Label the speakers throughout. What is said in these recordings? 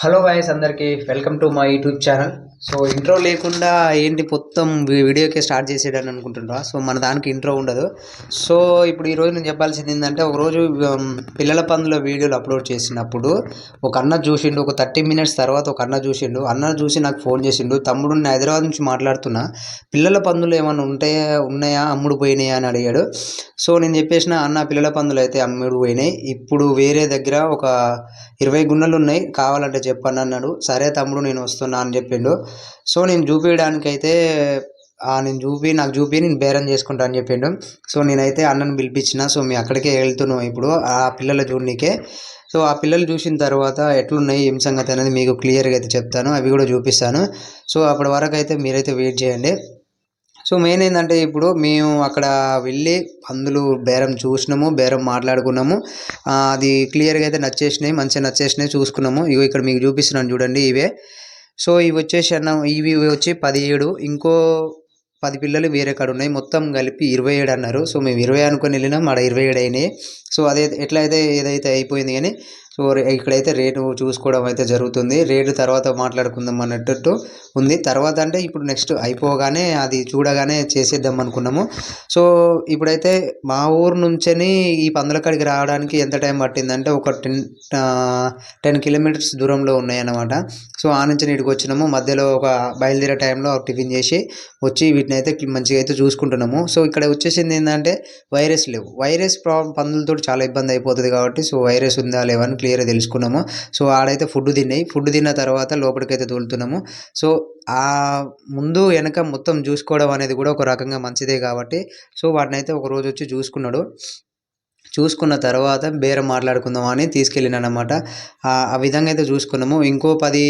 Speaker 1: Hello guys అందరికీ welcome to my YouTube channel so intro లేకుండా ఏంటి మొత్తం వీడియోకే స్టార్ట్ చేసేయడానికి అనుకుంటున్నారా? సో మన దానికి ఇంట్రో ఉండదు. సో ఇప్పుడు ఈరోజు నేను చెప్పాల్సింది ఏంటంటే ఒకరోజు పిల్లల పనుల వీడియోలు అప్లోడ్ చేసినప్పుడు ఒక అన్న చూసిండు ఒక థర్టీ మినిట్స్ తర్వాత ఒక అన్న చూసిండు. అన్న చూసి నాకు ఫోన్ చేసిండు తమ్ముడు నేను హైదరాబాద్ నుంచి మాట్లాడుతున్నా. పిల్లల పందులు ఏమైనా ఉంటాయా ఉన్నాయా? అమ్ముడు పోయినాయా? అని అడిగాడు. సో నేను చెప్పేసిన అన్న పిల్లల పందులు అయితే అమ్ముడు పోయినాయి. ఇప్పుడు వేరే దగ్గర ఒక ఇరవై గున్నలు ఉన్నాయి. కావాలంటే చెప్పండి అన్నాడు. సరే తమ్ముడు నేను వస్తున్నా అని చెప్పిండు. సో నేను చూపించడానికి అయితే నేను చూపి నాకు చూపి నేను బేరం చేసుకుంటా అని చెప్పిండు. సో నేనైతే అన్నను పిలిపించిన. సో మీ అక్కడికే వెళ్తున్నాం ఇప్పుడు. ఆ పిల్లల చూడనీకే. సో ఆ పిల్లలు చూసిన తర్వాత ఎట్లున్నాయి ఏం సంగతి అనేది మీకు క్లియర్గా అయితే చెప్తాను. అవి కూడా చూపిస్తాను. సో అప్పటి వరకు అయితే మీరైతే వెయిట్ చేయండి. సో మెయిన్ ఏంటంటే ఇప్పుడు మేము అక్కడ వెళ్ళి పందులు బేరం చూసినాము బేరం మాట్లాడుకున్నాము. అది క్లియర్గా అయితే నచ్చేసినాయి మంచిగా నచ్చేసినాయి చూసుకున్నాము. ఇవి ఇక్కడ మీకు చూపిస్తున్నాను చూడండి ఇవే. సో ఇవి వచ్చేసి అన్న ఇవి వచ్చి పదిహేడు ఇంకో పది పిల్లలు వేరే కాడ ఉన్నాయి. మొత్తం కలిపి ఇరవై ఏడు అన్నారు. సో మేము ఇరవై అనుకొని వెళ్ళినాం ఆడ ఇరవై ఏడు అయినాయి. సో అదే ఎట్లయితే ఏదైతే అయిపోయింది కానీ సో ఇక్కడైతే రేటు చూసుకోవడం అయితే జరుగుతుంది. రేటు తర్వాత మాట్లాడుకుందాం అన్నట్టు ఉంది. తర్వాత అంటే ఇప్పుడు నెక్స్ట్ అయిపోగానే అది చూడగానే చేసేద్దాం అనుకున్నాము. సో ఇప్పుడైతే మా ఊరు నుంచని ఈ పందుల కాడికి రావడానికి ఎంత టైం పట్టిందంటే ఒక టెన్ టెన్ కిలోమీటర్స్ దూరంలో ఉన్నాయి అన్నమాట సో ఆ నుంచి ఇటుకు వచ్చినాము. మధ్యలో ఒక బయలుదేరే టైంలో టిఫిన్ చేసి వచ్చి వీటిని అయితే మంచిగా అయితే చూసుకుంటున్నాము. సో ఇక్కడ వచ్చేసింది ఏంటంటే వైరస్ లేవు. వైరస్ ప్రాబ్లం పందులతో చాలా ఇబ్బంది అయిపోతుంది కాబట్టి సో వైరస్ ఉందా లేవని క్లియర్గా తెలుసుకున్నాము. సో ఆడైతే ఫుడ్ తిన్నాయి. ఫుడ్ తిన్న తర్వాత లోపలికైతే తోలుతున్నాము. సో ఆ ముందు వెనక మొత్తం చూసుకోవడం అనేది కూడా ఒక రకంగా మంచిదే కాబట్టి సో వాటిని అయితే ఒక రోజు వచ్చి చూసుకున్నాడు చూసుకున్న తర్వాత బేరం మాట్లాడుకుందాం అని తీసుకెళ్ళినానమాట ఆ విధంగా అయితే చూసుకున్నాము. ఇంకో పది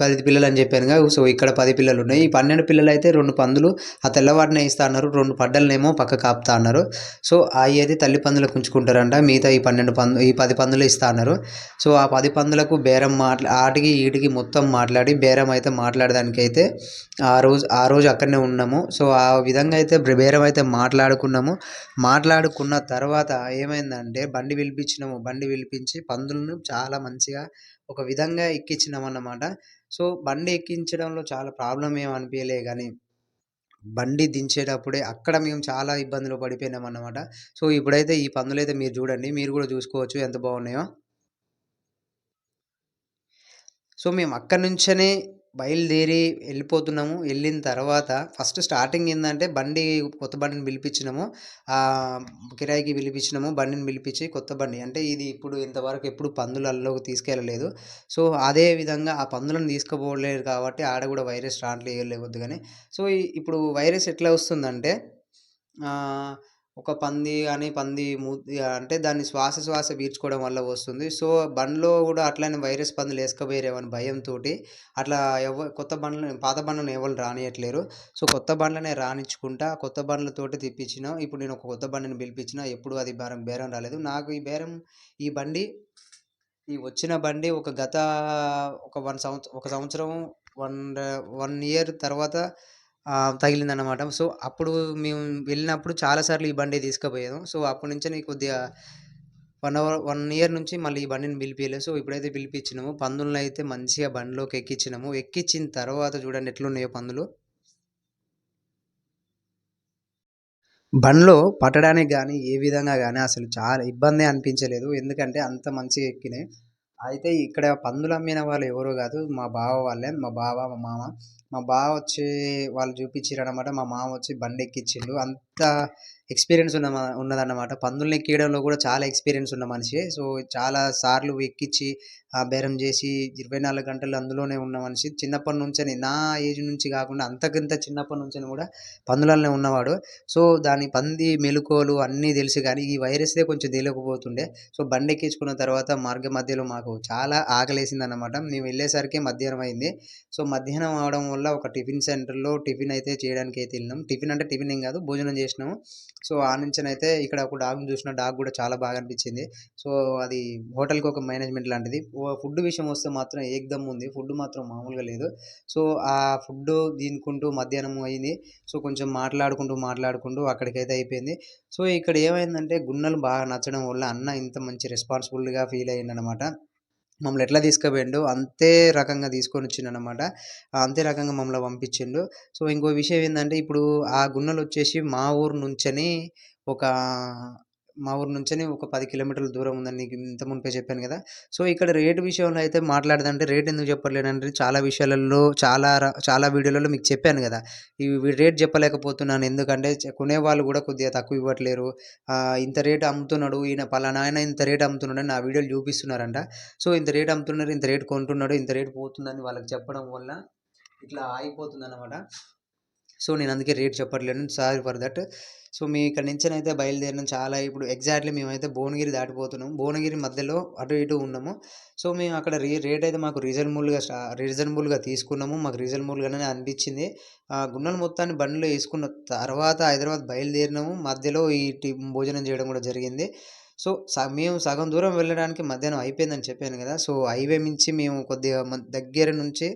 Speaker 1: పది పిల్లలు అని చెప్పాను సో ఇక్కడ పది పిల్లలు ఉన్నాయి ఈ పన్నెండు పిల్లలు అయితే రెండు పందులు ఆ తెల్లవారినే ఇస్తా అన్నారు. రెండు పడ్డలనేమో పక్క కాపుతా అన్నారు. సో అవి అయితే తల్లి పందులకు ఉంచుకుంటారంట. మిగతా ఈ పన్నెండు పందు ఈ పది పందులు ఇస్తా అన్నారు. సో ఆ పది పందులకు బేరం మాట్లా ఆటికి వీటికి మొత్తం మాట్లాడి బేరం అయితే మాట్లాడడానికి అయితే ఆ రోజు ఆ రోజు అక్కడనే ఉన్నాము. సో ఆ విధంగా అయితే బేరం అయితే మాట్లాడుకున్నాము. మాట్లాడుకున్న తర్వాత ఏమైందంటే బండి పిలిపించినాము. బండి పిలిపించి పందులను చాలా మంచిగా ఒక విధంగా ఎక్కించినాం అన్నమాట. సో బండి ఎక్కించడంలో చాలా ప్రాబ్లం ఏం అనిపించలే కానీ బండి దించేటప్పుడే అక్కడ మేము చాలా ఇబ్బందులు పడిపోయినాం అన్నమాట. సో ఇప్పుడైతే ఈ పందులు అయితే మీరు చూడండి. మీరు కూడా చూసుకోవచ్చు ఎంత బాగున్నాయో. సో మేము అక్కడి నుంచనే బయలుదేరి వెళ్ళిపోతున్నాము. వెళ్ళిన తర్వాత ఫస్ట్ స్టార్టింగ్ ఏంటంటే బండి కొత్త బండిని పిలిపించినాము. కిరాయికి పిలిపించినాము. బండిని పిలిపించి కొత్త బండి అంటే ఇది ఇప్పుడు ఇంతవరకు ఎప్పుడు పందులలోకి తీసుకెళ్ళలేదు. సో అదే విధంగా ఆ పందులను తీసుకుపోలేరు కాబట్టి ఆడ కూడా వైరస్ రావట్లేదు కానీ. సో ఇప్పుడు వైరస్ ఎట్లా వస్తుందంటే ఒక పంది కానీ పంది మూతి అంటే దాన్ని శ్వాస శ్వాస పీల్చుకోవడం వల్ల వస్తుంది. సో బండ్లో కూడా అట్లనే వైరస్ పందులు వేసుకుపోయారేమని భయంతో అట్లా ఎవ కొత్త బండ్లు పాత బండ్లను ఎవరు రానియట్లేరు. సో కొత్త బండ్లనే రానిచ్చుకుంటా కొత్త బండ్లతోటి తెప్పించిన ఇప్పుడు నేను ఒక కొత్త బండిని పిలిపించిన ఎప్పుడు అది బేరం బేరం రాలేదు. నాకు ఈ బేరం ఈ బండి ఈ వచ్చిన బండి ఒక గత ఒక వన్ సంవత్సరం ఒక సంవత్సరం వన్ వన్ ఇయర్ తర్వాత తగిలిందన్నమాట. సో అప్పుడు మేము వెళ్ళినప్పుడు చాలాసార్లు ఈ బండి తీసుకుపోయాను. సో అప్పటి నుంచి నేను కొద్దిగా వన్ అవర్ వన్ ఇయర్ నుంచి మళ్ళీ ఈ బండిని పిలిపియలేదు. సో ఇప్పుడైతే పిలిపించినాము. పందులను అయితే మంచిగా బండిలోకి ఎక్కించినాము. ఎక్కించిన తర్వాత చూడండి ఎట్లున్నాయో పందులు. బండ్లో పట్టడానికి కానీ ఏ విధంగా కానీ అసలు చాలా ఇబ్బంది అనిపించలేదు. ఎందుకంటే అంత మంచిగా ఎక్కినాయి. అయితే ఇక్కడ పందులు అమ్మిన వాళ్ళు ఎవరో కాదు మా బావ వాళ్ళే. మా బావ మా మామ. మా బావ వచ్చి వాళ్ళు చూపించారు అనమాట మా మామ వచ్చి బండి ఎక్కించిండు. అంత ఎక్స్పీరియన్స్ ఉన్న ఉన్నదన్నమాట. పందుల్ని ఎక్కియడంలో కూడా చాలా ఎక్స్పీరియన్స్ ఉన్న మనిషి. సో చాలా సార్లు ఎక్కించి ఆ బేరం చేసి ఇరవై నాలుగు గంటలు అందులోనే ఉన్న మనిషి. చిన్నప్పటి నుంచని నా ఏజ్ నుంచి కాకుండా అంతకంత చిన్నప్పటి నుంచి కూడా పందులనే ఉన్నవాడు. సో దాని పంది మెలకువలు అన్నీ తెలుసు కానీ ఈ వైరస్దే కొంచెం తెలియకపోతుండే సో బండి ఎక్కించుకున్న తర్వాత మార్గ మధ్యలో మాకు చాలా ఆకలేసింది అనమాట మేము వెళ్ళేసరికి మధ్యాహ్నం అయింది. సో మధ్యాహ్నం అవడం వల్ల ఒక టిఫిన్ సెంటర్లో టిఫిన్ అయితే చేయడానికి అయితే వెళ్ళినాం. టిఫిన్ అంటే టిఫిన్ ఏం కాదు భోజనం చేసినాము. సో ఆ నుంచి అయితే ఇక్కడ ఒక డాగ్ని చూసిన డాగ్ కూడా చాలా బాగా అనిపించింది. సో అది హోటల్కి ఒక మేనేజ్మెంట్ లాంటిది. ఫుడ్ విషయం వస్తే మాత్రం ఏకదమ్ ఉంది. ఫుడ్ మాత్రం మామూలుగా లేదు. సో ఆ ఫుడ్ తినుకుంటూ మధ్యాహ్నం అయింది. సో కొంచెం మాట్లాడుకుంటూ మాట్లాడుకుంటూ అక్కడికైతే అయిపోయింది. సో ఇక్కడ ఏమైందంటే గున్నలు బాగా నచ్చడం వల్ల అన్న ఇంత మంచి రెస్పాన్సిబుల్గా ఫీల్ అయ్యిందనమాట మమ్మల్ని ఎట్లా తీసుకుపోయిండు అంతే రకంగా తీసుకొని వచ్చిండు అనమాట అంతే రకంగా మమ్మల్ని పంపించిండు. సో ఇంకో విషయం ఏంటంటే ఇప్పుడు ఆ గున్నలు వచ్చేసి మా ఊరు నుంచని ఒక మా ఊరు నుంచని ఒక పది కిలోమీటర్ల దూరం ఉందని నీకు ఇంత మునిపే చెప్పాను కదా. సో ఇక్కడ రేటు విషయంలో అయితే మాట్లాడదంటే రేట్ ఎందుకు చెప్పలేనంటే చాలా విషయాలలో చాలా చాలా వీడియోలలో మీకు చెప్పాను కదా. ఈ రేట్ చెప్పలేకపోతున్నాను. ఎందుకంటే కొనేవాళ్ళు కూడా కొద్దిగా తక్కువ ఇవ్వట్లేరు. ఇంత రేటు అమ్ముతున్నాడు ఈయన పలానా ఆయన ఇంత రేటు అమ్ముతున్నాడు అని నా వీడియోలు చూపిస్తున్నారంట. సో ఇంత రేట్ అమ్ముతున్నారు ఇంత రేట్ కొంటున్నాడు ఇంత రేట్ పోతుందని వాళ్ళకి చెప్పడం వల్ల ఇట్లా ఆగిపోతుంది అనమాట సో నేను అందుకే rate చెప్పట్లేను. Sorry for that. So మీ ఇక్కడ నుంచి అయితే బయలుదేరిన చాలా. ఇప్పుడు ఎగ్జాక్ట్లీ మేమైతే భువనగిరి దాటిపోతున్నాం. భువనగిరి మధ్యలో అటు ఇటు ఉన్నాము. సో మేము అక్కడ రే రేట్ అయితే మాకు రీజనబుల్గా రీజనబుల్గా తీసుకున్నాము. మాకు రీజనబుల్గానే అనిపించింది. ఆ గున్నలు మొత్తాన్ని బండిలో వేసుకున్న తర్వాత హైదరాబాద్ బయలుదేరినాము. మధ్యలో ఈ టీ భోజనం చేయడం కూడా జరిగింది. సో మేము సగం దూరం వెళ్ళడానికి మధ్యాహ్నం అయిపోయిందని చెప్పాను కదా! సో హైవే నుంచి మేము కొద్దిగా దగ్గర నుంచి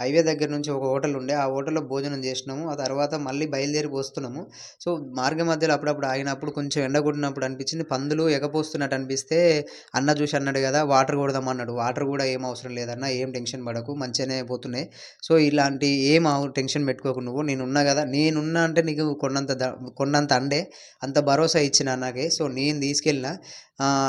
Speaker 1: హైవే దగ్గర నుంచి ఒక హోటల్ ఉండే ఆ హోటల్లో భోజనం చేసినాము. ఆ తర్వాత మళ్ళీ బయలుదేరి పోస్తున్నాము సో మార్గ మధ్యలో అప్పుడప్పుడు ఆగినప్పుడు కొంచెం ఎండ కొట్టినప్పుడు అనిపించింది. పందులు ఎగపోస్తున్నట్టు అనిపిస్తే అన్న చూసి అన్నాడు కదా వాటర్ కొడదాం అన్నాడు. వాటర్ కూడా ఏం అవసరం లేదన్న ఏం టెన్షన్ పడకు మంచిగానే పోతున్నాయి. సో ఇలాంటి ఏం టెన్షన్ పెట్టుకోకు నువ్వు. నేను ఉన్నా కదా నేనున్నా అంటే నీకు కొన్నంత కొన్నంత అండే. అంత భరోసా ఇచ్చిన నాకే సో నేను తీసుకెళ్ళిన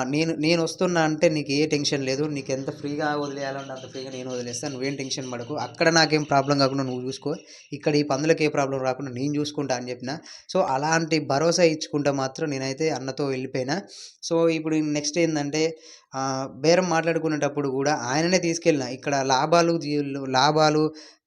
Speaker 1: నేను నేను వస్తున్నా అంటే నీకు ఏ టెన్షన్ లేదు నీకు ఎంత ఫ్రీగా వదిలేయాలంటే అంత ఫ్రీగా నేను వదిలేస్తాను నువ్వేం టెన్షన్ పడకు. అక్కడ నాకేం ప్రాబ్లం కాకుండా నువ్వు చూసుకో. ఇక్కడ ఈ పందులకు ఏ ప్రాబ్లం రాకుండా నేను చూసుకుంటా అని చెప్పిన. సో అలాంటి భరోసా ఇచ్చుకుంటా మాత్రం నేనైతే అన్నతో వెళ్ళిపోయినా. సో ఇప్పుడు నెక్స్ట్ ఏంటంటే బేరం మాట్లాడుకునేటప్పుడు కూడా ఆయననే తీసుకెళ్ళిన. ఇక్కడ లాభాలు లాభాలు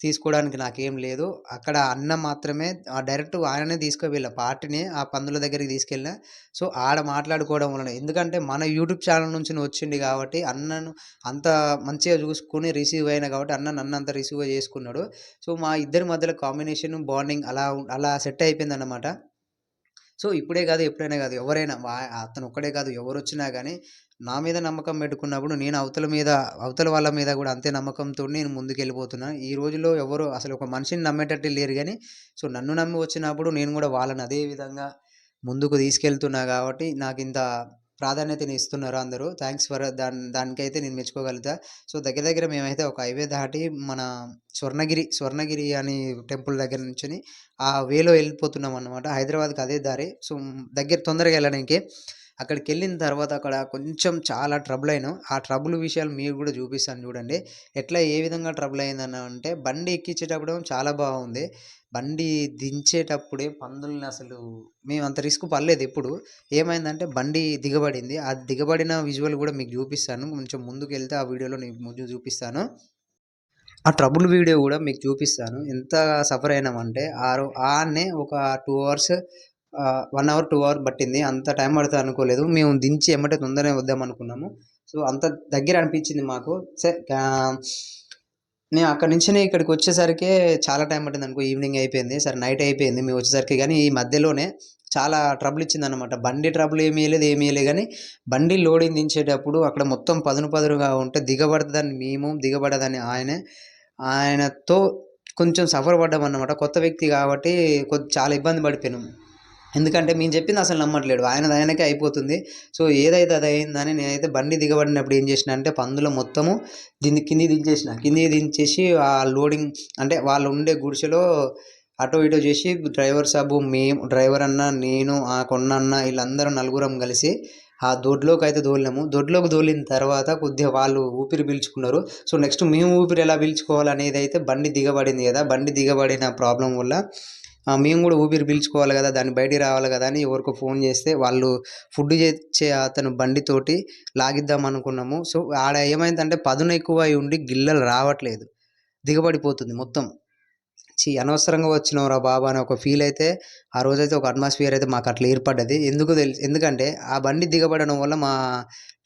Speaker 1: తీసుకోవడానికి నాకేం లేదు. అక్కడ అన్న మాత్రమే డైరెక్ట్ ఆయననే తీసుకువెళ్ళా పార్టీని ఆ పందుల దగ్గరికి తీసుకెళ్ళిన. సో ఆడ మాట్లాడుకోవడం వలన. ఎందుకంటే మన యూట్యూబ్ ఛానల్ నుంచి వచ్చింది కాబట్టి అన్నను అంత మంచిగా చూసుకుని రిసీవ్ అయినా కాబట్టి అన్న నన్ను అంత రిసీవ్ చేసుకున్నాడు. సో మా ఇద్దరి మధ్యలో కాంబినేషన్ బాండింగ్ అలా అలా సెట్ అయిపోయింది అన్నమాట సో ఇప్పుడే కాదు ఎప్పుడైనా కాదు ఎవరైనా అతను ఒక్కడే కాదు ఎవరు వచ్చినా కానీ నా మీద నమ్మకం పెట్టుకున్నప్పుడు నేను అవతల మీద అవతల వాళ్ళ మీద కూడా అంతే నమ్మకంతో నేను ముందుకు వెళ్ళిపోతున్నాను ఈ రోజుల్లో ఎవరు అసలు ఒక మనిషిని నమ్మేటట్టు లేరు కానీ సో నన్ను నమ్మి వచ్చినప్పుడు నేను కూడా వాళ్ళని అదే విధంగా ముందుకు తీసుకెళ్తున్నా కాబట్టి నాకు ఇంత ప్రాధాన్యతని ఇస్తున్నారు అందరూ. థ్యాంక్స్ ఫర్ దాని దానికైతే నేను మెచ్చుకోగలుగుతా. సో దగ్గర దగ్గర మేమైతే ఒక హైవే దాటి మన స్వర్ణగిరి స్వర్ణగిరి అని టెంపుల్ దగ్గర నుంచి ఆ వేలో వెళ్ళిపోతున్నాం అనమాట హైదరాబాద్కి అదే దారి. సో దగ్గర తొందరగా వెళ్ళడానికి. అక్కడికి వెళ్ళిన తర్వాత అక్కడ కొంచెం చాలా ట్రబుల్ అయినాం ఆ ట్రబుల్ విషయాలు మీరు కూడా చూపిస్తాను చూడండి. ఎట్లా ఏ విధంగా ట్రబుల్ అయిందన్న అంటే బండి ఎక్కించేటప్పుడు చాలా బాగుంది. బండి దించేటప్పుడే పందుల్ని అసలు మేము అంత రిస్క్ పడలేదు ఎప్పుడు. ఏమైందంటే బండి దిగబడింది. ఆ దిగబడిన విజువల్ కూడా మీకు చూపిస్తాను. కొంచెం ముందుకు వెళ్తే ఆ వీడియోలో నేను ముందు చూపిస్తాను. ఆ ట్రబుల్ వీడియో కూడా మీకు చూపిస్తాను. ఎంత సఫర్ అయినామంటే ఆ ఆనే ఒక two hours one hour two hour పట్టింది. అంత టైం పడుతుంది అనుకోలేదు. మేము దించి ఎమ్మటే తొందరగా వద్దాం అనుకున్నాము. సో అంత దగ్గర అనిపించింది మాకు. సరే నేను అక్కడి నుంచి ఇక్కడికి వచ్చేసరికి చాలా టైం పట్టింది అనుకో. ఈవినింగ్ అయిపోయింది. సరే నైట్ అయిపోయింది. మేము వచ్చేసరికి కానీ ఈ మధ్యలోనే చాలా ట్రబుల్ ఇచ్చింది అనమాట బండి ట్రబుల్ ఏమీ లేదు ఏమీ లేదు. కానీ బండి లోడింగ్ దించేటప్పుడు అక్కడ మొత్తం పదును పదునుగా ఉంటే దిగబడదని మేము దిగబడదని ఆయనే ఆయనతో కొంచెం సఫర్ పడ్డాం అన్నమాట కొత్త వ్యక్తి కాబట్టి కొద్ది చాలా ఇబ్బంది పడిపోయినాం. ఎందుకంటే మేము చెప్పింది అసలు నమ్మట్లేడు ఆయన ఆయనకే అయిపోతుంది. సో ఏదైతే అది అయిందని నేనైతే బండి దిగబడినప్పుడు ఏం చేసిన అంటే పందులో మొత్తము దీన్ని కింది దించేసిన. కింది దించేసి ఆ లోడింగ్ అంటే వాళ్ళు ఉండే గుడిసెలో అటో ఇటో చేసి డ్రైవర్ సాబు మేము డ్రైవర్ అన్న నేను ఆ కొన్న అన్న వీళ్ళందరూ నలుగురం కలిసి ఆ దొడ్లోకి అయితే దోలినాము. దొడ్లోకి దోలిన తర్వాత కొద్దిగా వాళ్ళు ఊపిరి పీల్చుకున్నారు. సో నెక్స్ట్ మేము ఊపిరి ఎలా పీల్చుకోవాలనేది అయితే బండి దిగబడింది కదా. బండి దిగబడిన ప్రాబ్లం వల్ల మేము కూడా ఊపిరి పీల్చుకోవాలి కదా దాన్ని బయటికి రావాలి కదా అని ఎవరికో ఫోన్ చేస్తే వాళ్ళు ఫుడ్ చేసే అతను బండితోటి లాగిద్దాం అనుకున్నాము. సో ఆడ ఏమైందంటే పదును ఎక్కువ అయి ఉండి గిల్లలు రావట్లేదు. దిగబడిపోతుంది మొత్తం. చి అనవసరంగా వచ్చినావురా బాబా అని ఒక ఫీల్ అయితే ఆ రోజైతే ఒక అట్మాస్ఫియర్ అయితే మాకు అట్లా ఏర్పడ్డది. ఎందుకు తెలుసు ఎందుకంటే ఆ బండి దిగబడడం వల్ల మా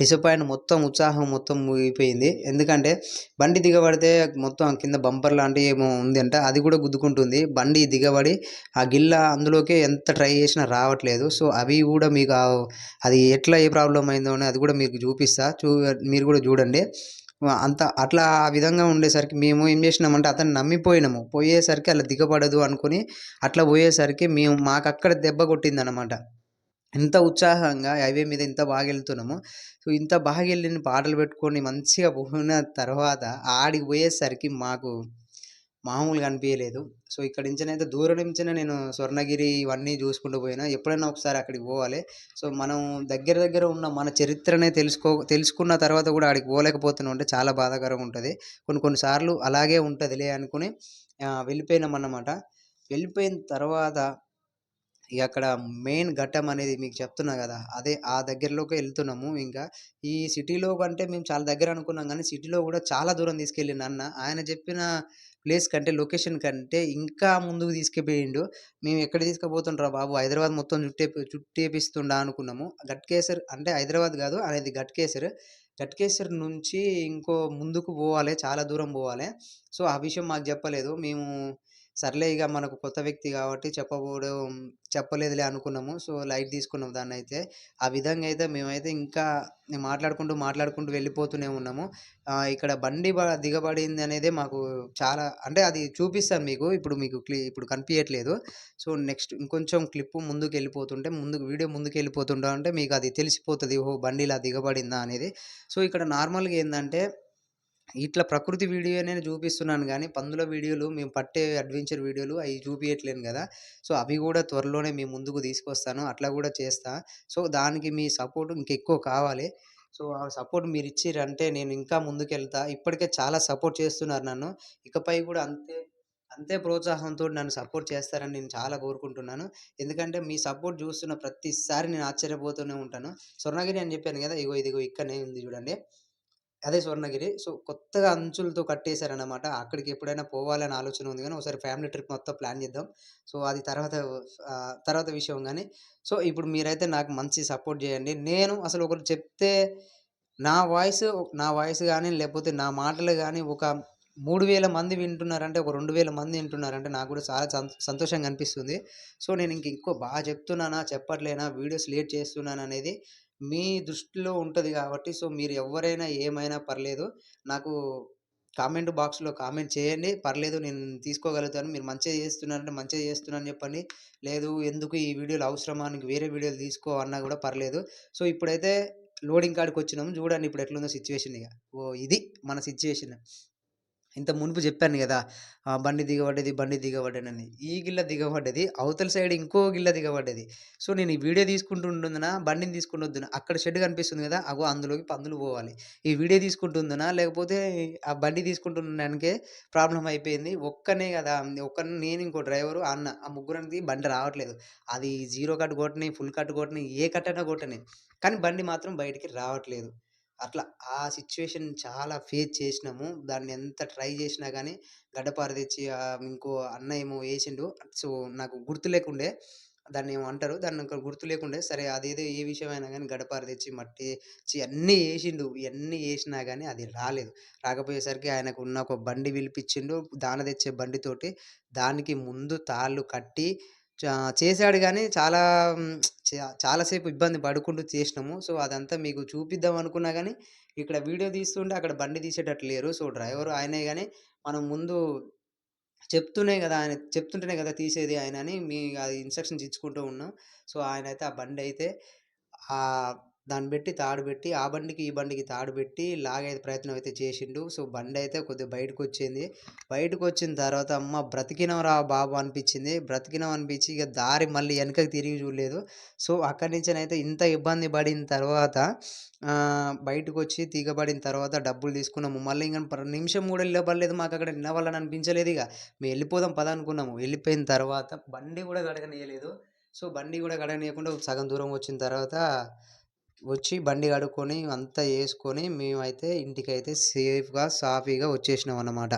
Speaker 1: డిసప్పాయింట్ మొత్తం ఉత్సాహం మొత్తం ముగిపోయింది. ఎందుకంటే బండి దిగబడితే మొత్తం కింద బంపర్ లాంటివి ఏమో ఉంది అంట అది కూడా గుద్దుకుంటుంది. బండి దిగబడి ఆ గిల్ల అందులోకి ఎంత ట్రై చేసినా రావట్లేదు. సో అవి కూడా మీకు అది ఎట్లా ఏ ప్రాబ్లం అయిందో అని అది కూడా మీకు చూపిస్తా. చూ మీరు కూడా చూడండి. అంత అట్లా ఆ విధంగా ఉండేసరికి మేము ఏం చేసినామంటే అతను నమ్మిపోయినాము. పోయేసరికి అలా దిగబడదు అనుకుని అట్లా పోయేసరికి మేము మాకు అక్కడ దెబ్బ కొట్టింది అనమాట ఇంత ఉత్సాహంగా హైవే మీద ఇంత బాగా వెళ్తున్నాము సో ఇంత బాగా వెళ్ళిన పాటలు పెట్టుకొని మంచిగా పోయిన తర్వాత ఆడికి పోయేసరికి మాకు మామూలుగా అనిపించలేదు సో ఇక్కడ నుంచినైతే దూరం నుంచినే నేను స్వర్ణగిరి ఇవన్నీ చూసుకుంటూ పోయినా. ఎప్పుడైనా ఒకసారి అక్కడికి పోవాలి. సో మనం దగ్గర దగ్గర ఉన్న మన చరిత్రనే తెలుసుకో తెలుసుకున్న తర్వాత కూడా అక్కడికి పోలేకపోతున్నాం అంటే చాలా బాధాకరంగా ఉంటుంది. కొన్ని కొన్నిసార్లు అలాగే ఉంటుందిలే అనుకుని వెళ్ళిపోయినాం అన్నమాట వెళ్ళిపోయిన తర్వాత ఇక అక్కడ మెయిన్ ఘట్టం అనేది మీకు చెప్తున్నా కదా అదే ఆ దగ్గరలోకి వెళ్తున్నాము ఇంకా. ఈ సిటీలో కంటే మేము చాలా దగ్గర అనుకున్నాం కానీ సిటీలో కూడా చాలా దూరం తీసుకెళ్ళిండు అన్న. ఆయన చెప్పిన ప్లేస్ కంటే లొకేషన్ కంటే ఇంకా ముందుకు తీసుకుపోయిండు మేము ఎక్కడ తీసుకుపోతుండ్రా బాబు? హైదరాబాద్ మొత్తం చుట్టే చుట్టేపిస్తుండా అనుకున్నాము. గట్కేసర్ అంటే హైదరాబాద్ కాదు అనేది గట్కేసర్ గట్కేసర్ నుంచి ఇంకో ముందుకు పోవాలి చాలా దూరం పోవాలి. సో ఆ విషయం మాకు చెప్పలేదు. మేము సర్లే ఇక మనకు కొత్త వ్యక్తి కాబట్టి చెప్పబోవడం చెప్పలేదులే అనుకున్నాము. సో లైట్ తీసుకున్నాం దాన్ని అయితే ఆ విధంగా అయితే మేమైతే ఇంకా మాట్లాడుకుంటూ మాట్లాడుకుంటూ వెళ్ళిపోతూనే ఉన్నాము. ఇక్కడ బండి దిగబడింది అనేది మాకు చాలా అంటే అది చూపిస్తాను మీకు. ఇప్పుడు మీకు క్లి ఇప్పుడు కనిపించట్లేదు సో నెక్స్ట్ ఇంకొంచెం క్లిప్ ముందుకు వెళ్ళిపోతుంటే ముందుకు వీడియో ముందుకు వెళ్ళిపోతుంటా అంటే మీకు అది తెలిసిపోతుంది. ఓహో బండి ఇలా దిగబడిందా అనేది. సో ఇక్కడ నార్మల్గా ఏంటంటే ఇట్లా ప్రకృతి వీడియో నేను చూపిస్తున్నాను కానీ పందుల వీడియోలు మేము పట్టే అడ్వెంచర్ వీడియోలు అవి చూపించట్లేను కదా. సో అవి కూడా త్వరలోనే మీ ముందుకు తీసుకొస్తాను. అట్లా కూడా చేస్తా. సో దానికి మీ సపోర్ట్ ఇంకెక్కువ కావాలి. సో ఆ సపోర్ట్ మీరు ఇచ్చిరంటే నేను ఇంకా ముందుకెళ్తా. ఇప్పటికే చాలా సపోర్ట్ చేస్తున్నారు నన్ను. ఇకపై కూడా అంతే అంతే ప్రోత్సాహంతో నన్ను సపోర్ట్ చేస్తారని నేను చాలా కోరుకుంటున్నాను. ఎందుకంటే మీ సపోర్ట్ చూస్తున్న ప్రతిసారి నేను ఆశ్చర్యపోతూనే ఉంటాను. స్వర్ణగిరి అని చెప్పాను కదా ఇగో ఇదిగో ఇక్కడనే ఉంది చూడండి. అదే స్వర్ణగిరి. సో కొత్తగా అంచులతో కట్టేశారనమాట అక్కడికి ఎప్పుడైనా పోవాలని ఆలోచన ఉంది కానీ ఒకసారి ఫ్యామిలీ ట్రిప్ మొత్తం ప్లాన్ చేద్దాం. సో అది తర్వాత తర్వాత విషయం కానీ. సో ఇప్పుడు మీరైతే నాకు మంచి సపోర్ట్ చేయండి. నేను అసలు ఒకరు చెప్తే నా వాయిస్ నా వాయిస్ కానీ లేకపోతే నా మాటలు కానీ ఒక మూడు వేల మంది వింటున్నారంటే ఒక రెండు వేల మంది వింటున్నారంటే నాకు కూడా చాలా సంతోషంగా అనిపిస్తుంది. సో నేను ఇంక ఇంకో బాగా చెప్తున్నానా చెప్పట్లేనా వీడియోస్ లేట్ చేస్తున్నాను అనేది మీ దృష్టిలో ఉంటుంది కాబట్టి సో మీరు ఎవరైనా ఏమైనా పర్లేదు నాకు కామెంట్ బాక్స్లో కామెంట్ చేయండి. పర్లేదు నేను తీసుకోగలుగుతాను. మీరు మంచిగా చేస్తున్నారంటే మంచిగా చేస్తున్నాను చెప్పండి. లేదు ఎందుకు ఈ వీడియోలు అవసరమా? నీకు వేరే వీడియోలు తీసుకో అన్నా కూడా పర్లేదు. సో ఇప్పుడైతే లోడింగ్ కాడికి వచ్చినాము చూడండి ఇప్పుడు ఎట్లుందో సిచ్యువేషన్ ఇక ఓ ఇది మన సిచ్యువేషన్. ఇంత మునుపు చెప్పాను కదా బండి దిగబడ్డది బండి దిగబడ్డానని ఈ గిల్ల దిగబడ్డది అవతల సైడ్ ఇంకో గిల్ల దిగబడ్డది. సో నేను ఈ వీడియో తీసుకుంటుండునా బండిని తీసుకుంటుందునా అక్కడ షెడ్ కనిపిస్తుంది కదా అగో అందులోకి పందులు పోవాలి. ఈ వీడియో తీసుకుంటుందునా లేకపోతే ఆ బండి తీసుకుంటున్నానికే ప్రాబ్లం అయిపోయింది. ఒక్కనే కదా ఒక్క నేను ఇంకో డ్రైవరు అన్న ఆ ముగ్గురానికి బండి రావట్లేదు. అది జీరో కట్ కొట్టని ఫుల్ కట్ కొట్టని ఏ కట్టైనా కొట్టని. కానీ బండి మాత్రం బయటికి రావట్లేదు. అట్లా ఆ సిచ్యువేషన్ చాలా ఫేస్ చేసినాము. దాన్ని ఎంత ట్రై చేసినా కానీ గడ్డపార తెచ్చి ఇంకో అన్న ఏమో వేసిండు. సో నాకు గుర్తు లేకుండే దాన్ని ఏమో అంటారు. దాన్ని ఇంకా గుర్తు లేకుండే సరే అదేదో ఏ విషయమైనా కానీ గడపార తెచ్చి మట్టి అన్నీ వేసిండు. ఇవన్నీ వేసినా కానీ అది రాలేదు. రాకపోయేసరికి ఆయనకు ఉన్న ఒక బండి పిలిపించిండు. దాన తెచ్చే బండితోటి దానికి ముందు తాళ్ళు కట్టి చేశాడు కానీ చాలా చాలాసేపు ఇబ్బంది పడుకుంటూ చేసినాము. సో అదంతా మీకు చూపిద్దాం అనుకున్నా కానీ ఇక్కడ వీడియో తీస్తుంటే అక్కడ బండి తీసేటట్టు లేరు. సో డ్రైవర్ ఆయనే కానీ మనం ముందు చెప్తూనే కదా ఆయన చెప్తుంటేనే కదా తీసేది ఆయన అని మీ అది ఇన్స్ట్రక్షన్స్ ఇచ్చుకుంటూ ఉన్నాం. సో ఆయన అయితే ఆ బండి అయితే దాన్ని పెట్టి తాడు పెట్టి ఆ బండికి ఈ బండికి తాడు పెట్టి లాగే ప్రయత్నం అయితే చేసిండు. సో బండి అయితే కొద్దిగా బయటకు వచ్చింది బయటకు వచ్చిన తర్వాత అమ్మ బ్రతికినవరా బాబు అనిపించింది. బ్రతికినాం అనిపించి ఇక దారి మళ్ళీ వెనకకి తిరిగి చూడలేదు. సో అక్కడి నుంచి అయితే ఇంత ఇబ్బంది పడిన తర్వాత బయటకు వచ్చి తీగబడిన తర్వాత డబ్బులు తీసుకున్నాము. మళ్ళీ ఇంకా నిమిషం కూడా వెళ్ళబడలేదు మాకు అక్కడ నిలవాలని అనిపించలేదు ఇక. మేము వెళ్ళిపోదాం పద అనుకున్నాము. వెళ్ళిపోయిన తర్వాత బండి కూడా గడగనీయలేదు సో బండి కూడా గడగనీయకుండా సగం దూరం వచ్చిన తర్వాత వచ్చి బండి కడుక్కొని అంతా వేసుకొని మేమైతే ఇంటికైతే సేఫ్గా సాఫీగా వచ్చేసినాం అన్నమాట